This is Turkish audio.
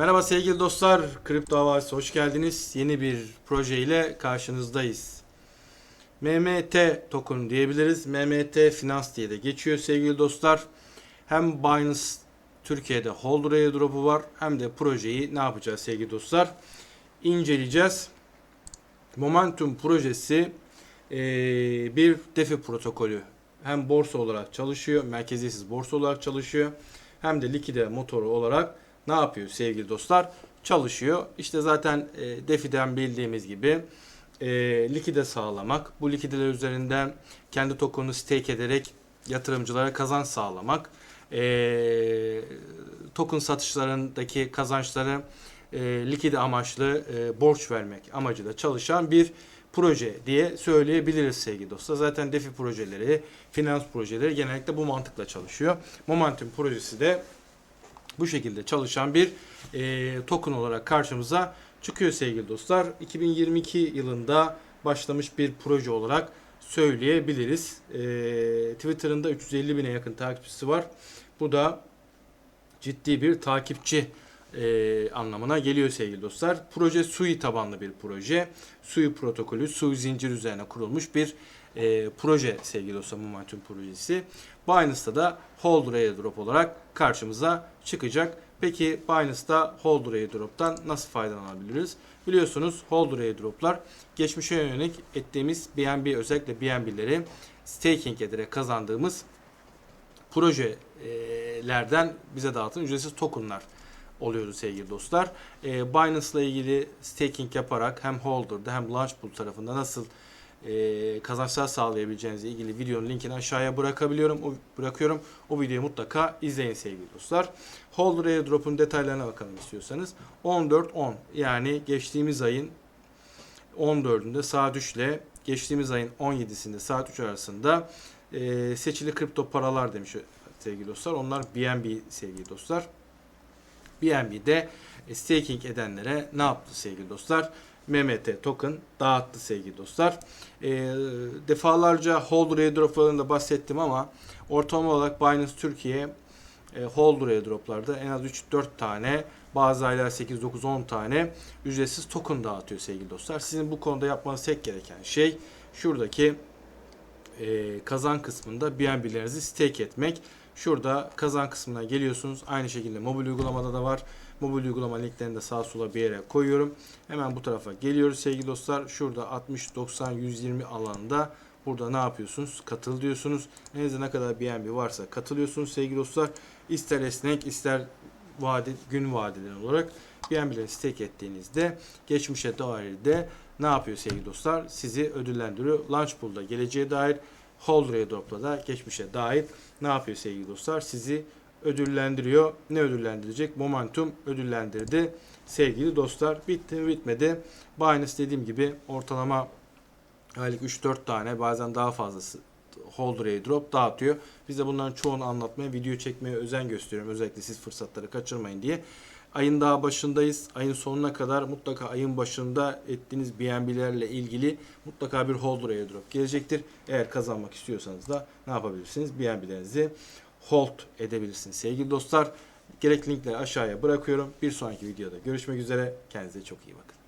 Merhaba sevgili dostlar, Kripto Havası hoş geldiniz. Yeni bir proje ile karşınızdayız. MMT token diyebiliriz. MMT Finans diye de geçiyor sevgili dostlar. Hem Binance Türkiye'de Holder airdrop'u var hem de projeyi ne yapacağız sevgili dostlar? İnceleyeceğiz. Momentum projesi eee, bir DeFi protokolü. Hem borsa olarak çalışıyor, merkeziyetsiz borsa olarak çalışıyor. Hem de likide motoru olarak ne yapıyor sevgili dostlar? Çalışıyor. İşte zaten e, DeFi'den bildiğimiz gibi e, likide sağlamak, bu likideler üzerinden kendi token'u stake ederek yatırımcılara kazanç sağlamak, e, token satışlarındaki kazançları e, likide amaçlı e, borç vermek amacıyla çalışan bir proje diye söyleyebiliriz sevgili dostlar. Zaten DeFi projeleri, finans projeleri genellikle bu mantıkla çalışıyor. Momentum projesi de bu şekilde çalışan bir e, token olarak karşımıza çıkıyor sevgili dostlar. 2022 yılında başlamış bir proje olarak söyleyebiliriz. E, Twitter'ında 350 bine yakın takipçisi var. Bu da ciddi bir takipçi e, anlamına geliyor sevgili dostlar. Proje SUI tabanlı bir proje. SUI protokolü, SUI zincir üzerine kurulmuş bir e, proje sevgili dostlar Momentum projesi. Binance'da da Holder Airdrop olarak karşımıza çıkacak. Peki Binance'da Holder Airdrop'tan nasıl faydalanabiliriz? Biliyorsunuz Holder Airdrop'lar geçmişe yönelik ettiğimiz BNB özellikle BNB'leri staking ederek kazandığımız projelerden bize dağıtılan ücretsiz tokenlar oluyordu sevgili dostlar. E, Binance ile ilgili staking yaparak hem Holder'da hem Launchpool tarafında nasıl e, kazançlar sağlayabileceğinizle ilgili videonun linkini aşağıya bırakabiliyorum. O, bırakıyorum. O videoyu mutlaka izleyin sevgili dostlar. Holder Airdrop'un detaylarına bakalım istiyorsanız. 14.10 yani geçtiğimiz ayın 14'ünde saat 3 ile geçtiğimiz ayın 17'sinde saat 3 arasında e, seçili kripto paralar demiş sevgili dostlar. Onlar BNB sevgili dostlar. BNB'de staking edenlere ne yaptı sevgili dostlar? MMT token dağıttı sevgili dostlar. E, defalarca Holder airdroplarında bahsettim ama ortalama olarak Binance Türkiye e, Holder airdroplarda en az 3-4 tane bazı aylar 8, 9, 10 tane ücretsiz token dağıtıyor sevgili dostlar. Sizin bu konuda yapmanız tek gereken şey şuradaki e, kazan kısmında BNB'lerinizi stake etmek. Şurada kazan kısmına geliyorsunuz. Aynı şekilde mobil uygulamada da var. Mobil uygulama linklerini de sağa sola bir yere koyuyorum. Hemen bu tarafa geliyoruz sevgili dostlar. Şurada 60, 90, 120 alanında burada ne yapıyorsunuz? Katıl diyorsunuz. Elinizde ne kadar BNB varsa katılıyorsunuz sevgili dostlar. İster esnek ister vade, gün vadeleri olarak BNB'leri stake ettiğinizde geçmişe dair de ne yapıyor sevgili dostlar? Sizi ödüllendiriyor. Launchpool'da geleceğe dair Holder Airdrop'la da geçmişe dair ne yapıyor sevgili dostlar? Sizi ödüllendiriyor. Ne ödüllendirecek? Momentum ödüllendirdi. Sevgili dostlar bitti mi bitmedi. Binance dediğim gibi ortalama aylık 3-4 tane bazen daha fazlası Holder Airdrop dağıtıyor. Biz de bunların çoğunu anlatmaya, video çekmeye özen gösteriyorum. Özellikle siz fırsatları kaçırmayın diye. Ayın daha başındayız. Ayın sonuna kadar mutlaka ayın başında ettiğiniz BNB'lerle ilgili mutlaka bir holder airdrop gelecektir. Eğer kazanmak istiyorsanız da ne yapabilirsiniz? BNB'lerinizi hold edebilirsiniz sevgili dostlar. Gerekli linkleri aşağıya bırakıyorum. Bir sonraki videoda görüşmek üzere. Kendinize çok iyi bakın.